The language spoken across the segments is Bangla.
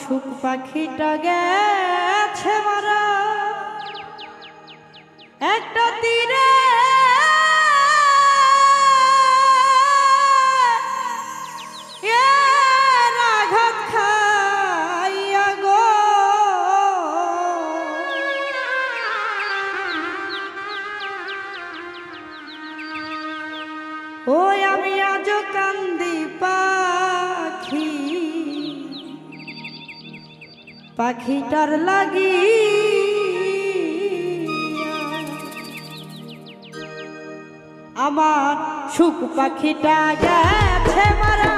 সুখ পাখিটা গেছে মারা। একটা তীরে। ওই আমি আজ কান্দি পাখিটার লাগি আমার সুখ পাখিটা গেছে মারা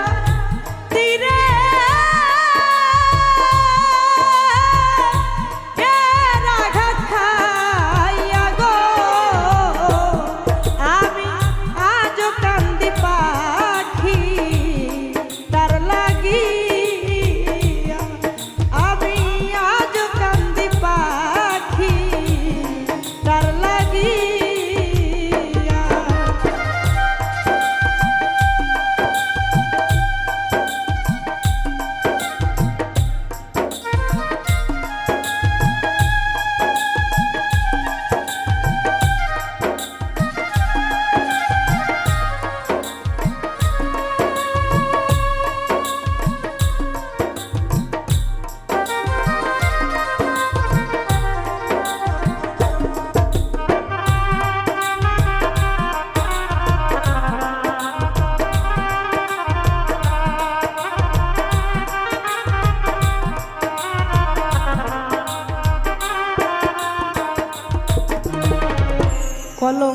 তীরে।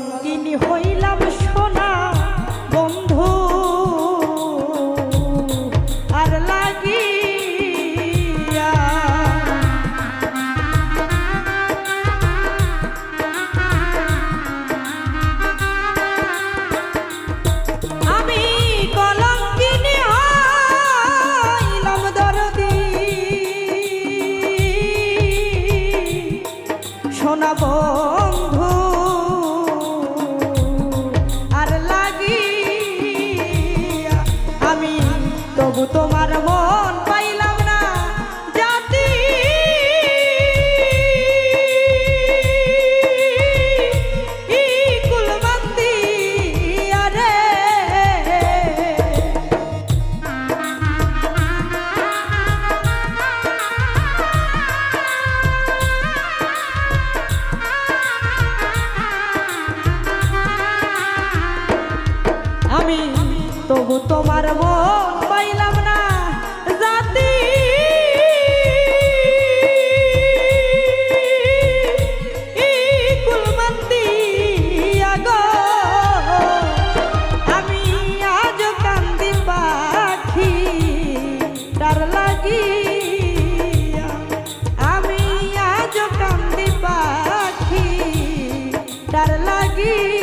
রঙ্গিনী হইলাম সোনা বন্ধু। তার লাগি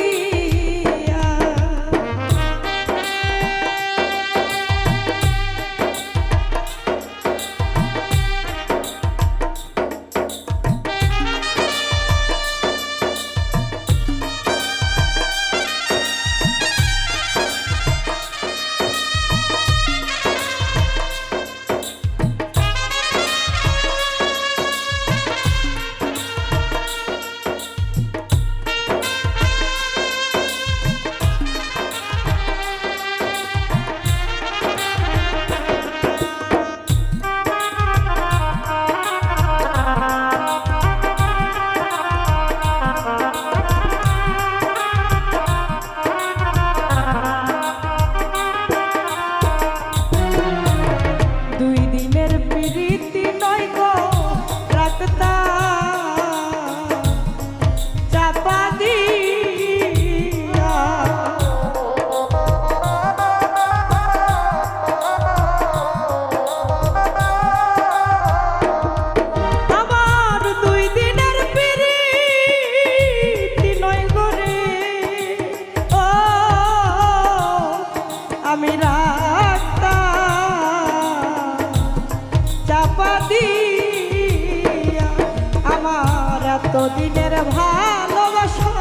এতদিনের ভালোবাসা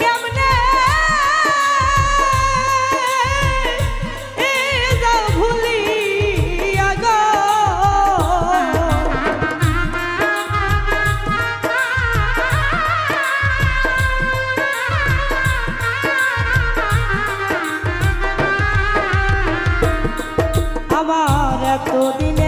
কেমনে? ভুলি আমার এতদিন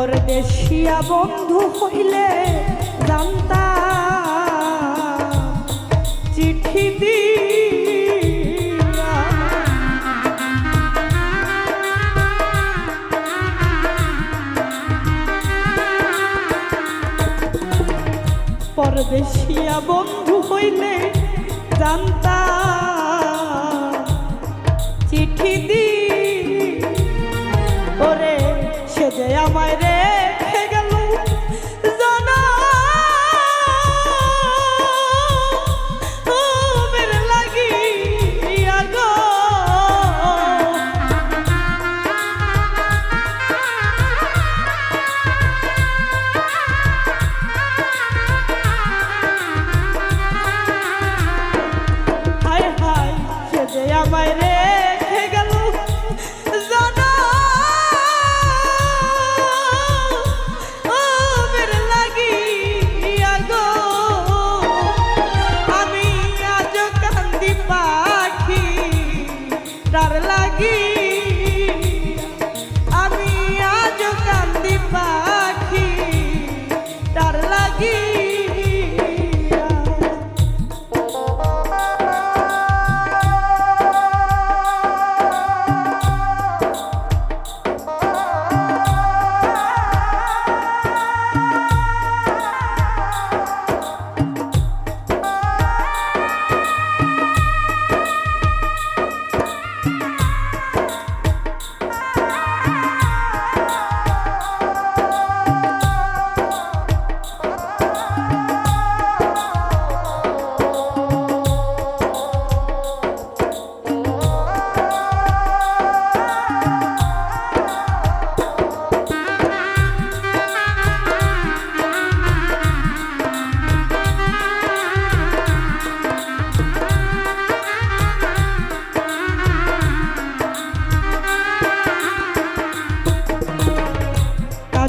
পরদেশিয়া বন্ধু হইলে জানতা চিঠি দি পরদেশিয়া বন্ধু হইলে জানতা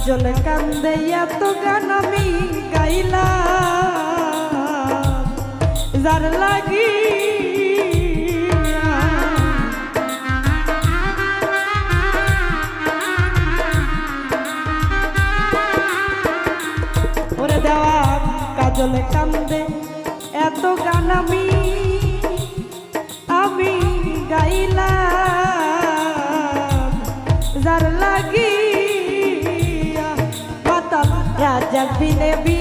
আসল কান্দে এত গান আমি গাইলাম। যার লাগি ওরে দেওয়া কাজলে কান্দে এত গান আমি আমি গাইলাম। যাক বিনে বি